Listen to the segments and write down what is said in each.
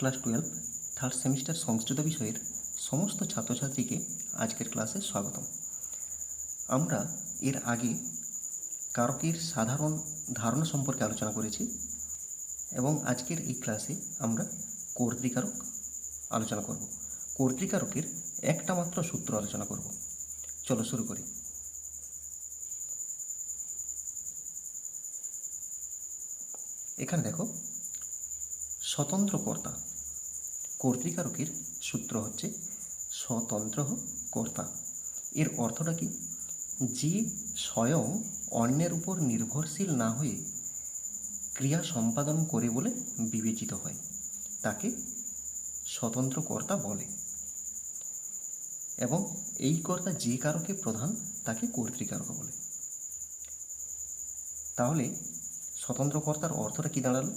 Class twelve third semester Sanskrit বিষয়ের সমস্ত ছাত্রছাত্রীকে আজকের ক্লাসে স্বাগতম। আমরা এর আগে কারকের সাধারণ ধারণা সম্পর্কে আলোচনা করেছি এবং আজকের এই ক্লাসে আমরা কর্তৃকারক আলোচনা করব। কর্তৃকারকের একটা মাত্র সূত্র আলোচনা করব। চলো শুরু করি। এখানে দেখো স্বতন্ত্র কর্তা কর্তৃকারকের সূত্র হচ্ছে স্বতন্ত্র কর্তা। এর অর্থটা কি? যে স্বয়ং অন্যের উপর নির্ভরশীল না হয়ে ক্রিয়া সম্পাদন করে বলে বিবেচিত হয়, তাকে স্বতন্ত্র কর্তা বলে। এবং এই কর্তা যে কারকে প্রধান, তাকে কর্তৃকারক বলে। তাহলে স্বতন্ত্র কর্তার অর্থটা কী দাঁড়াল?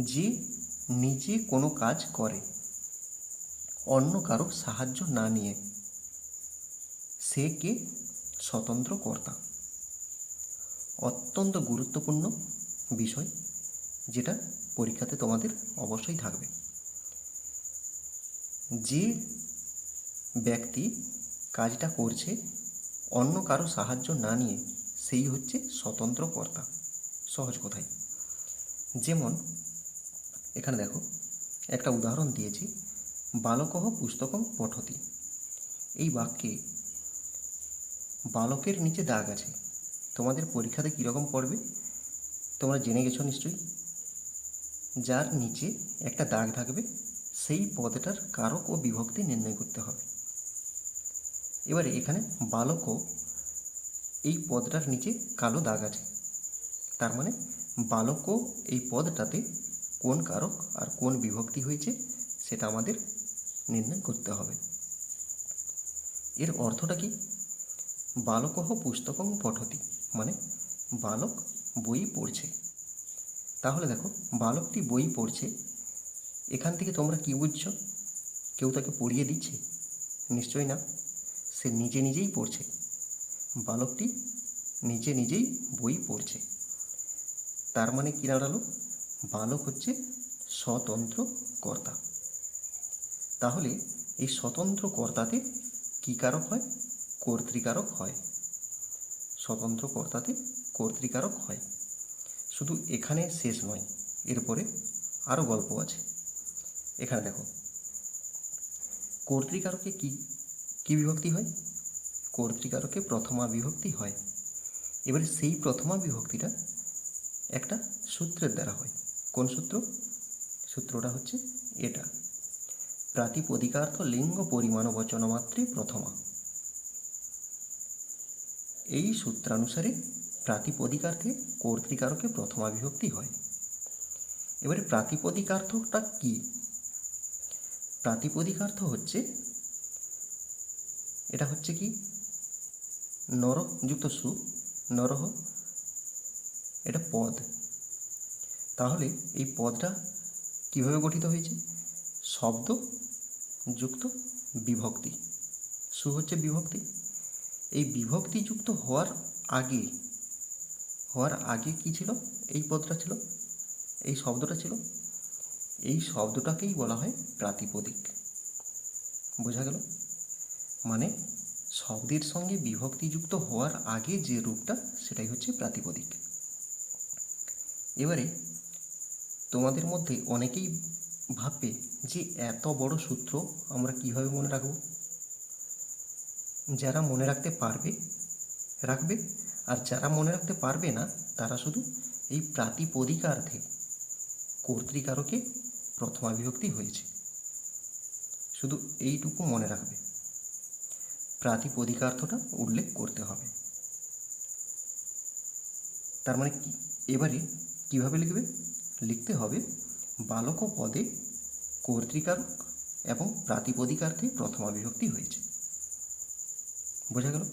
যে নিজে কোনো কাজ করে। অন্য কারও সাহায্য না নিয়ে সে কে? স্বতন্ত্র কর্তা। অত্যন্ত গুরুত্বপূর্ণ বিষয়, যেটা পরীক্ষাতে তোমাদের অবশ্যই থাকবে। যে ব্যক্তি কাজটা করছে, অন্য কারও সাহায্য না নিয়ে, সেই হচ্ছে স্বতন্ত্র কর্তা। সহজ কথায় যেমন এখানে দেখো, একটা উদাহরণ দিয়েছি, বালকহ পুস্তকম পঠতি। এই বাক্যে বালকের নিচে দাগ আছে, তোমাদের পরীক্ষাতে কীরকম পড়বে? তোমরা জেনে গেছো নিশ্চয়ই। যার নিচে একটা দাগ থাকবে, সেই পদটার কারক ও বিভক্তি নির্ণয় করতে হবে। এবারে এখানে বালকও এই পদটার নিচে কালো দাগ আছে। তার মানে বালকও এই পদটাতে কোন কারক আর কোন বিভক্তি হয়েছে সেটা আমাদের নির্ণয় করতে হবে। এর অর্থটা কি? বালকহ পুস্তকং পঠতি মানে বালক বই পড়ছে। তাহলে দেখো, বালকটি বই পড়ছে, এখান থেকে তোমরা কি বুঝছ? কেউ তাকে পড়িয়ে দিচ্ছে? নিশ্চয়ই না। সে নিজে নিজেই পড়ছে। বালকটি নিজে নিজেই বই পড়ছে। তার মানে কী দাঁড়াল? বালক হচ্ছে স্বতন্ত্র কর্তা। তাহলে এই স্বতন্ত্র কর্তাতে কী কারক হয়? কর্তৃকারক হয়। স্বতন্ত্র কর্তাতে কর্তৃকারক হয়। শুধু এখানে শেষ নয়, এরপরে আরও গল্প আছে। এখানে দেখো, কর্তৃকারকে কি কি বিভক্তি হয়? কর্তৃকারকে প্রথমা বিভক্তি হয়। এবারে সেই প্রথমা বিভক্তিটা একটা সূত্রের দ্বারা হয়। কোন সূত্র? সূত্রটা হচ্ছে এটা। প্রাতিপদিকার্থ লিঙ্গ পরিমাণ বচনমাত্রে প্রথমা। এই সূত্রানুসারে প্রাতিপদিকার্থে কর্তৃকারকে প্রথমা বিভক্তি হয়। এবারে প্রাতিপদিকার্থটা কি? প্রাতিপদিকার্থ হচ্ছে এটা হচ্ছে কি? নর যুক্ত সু, নরহ, এটা পদ। তাহলে এই পদটা কীভাবে গঠিত হয়েছে? শব্দ যুক্ত বিভক্তি। সু হচ্ছে বিভক্তি। এই বিভক্তিযুক্ত হওয়ার আগে হওয়ার আগে কি ছিল? এই পদটা ছিল, এই শব্দটা ছিল। এই শব্দটাকেই বলা হয় প্রাতিপদিক। বোঝা গেল? মানে শব্দের সঙ্গে বিভক্তিযুক্ত হওয়ার আগে যে রূপটা, সেটাই হচ্ছে প্রাতিপদিক। এবারে তোমাদের মধ্যে অনেকেই ভাববে যে এত বড় সূত্র আমরা কীভাবে মনে রাখব? যারা মনে রাখতে পারবে, রাখবে। আর যারা মনে রাখতে পারবে না, তারা শুধু এই প্রাতিপদিকার্থে কর্তৃকারকে প্রথমা বিভক্তি হয়েছে। শুধু এইটুকু মনে রাখবে। প্রাতিপদিকার্থটা উল্লেখ করতে হবে। তার মানে কি? এবারে কীভাবে লিখবে? লিখতে হবে বালক পদে কর্তৃকারক এবং প্রাতিপদিকার্থে প্রথমা বিভক্তি হয়েছে। বোঝা গেল?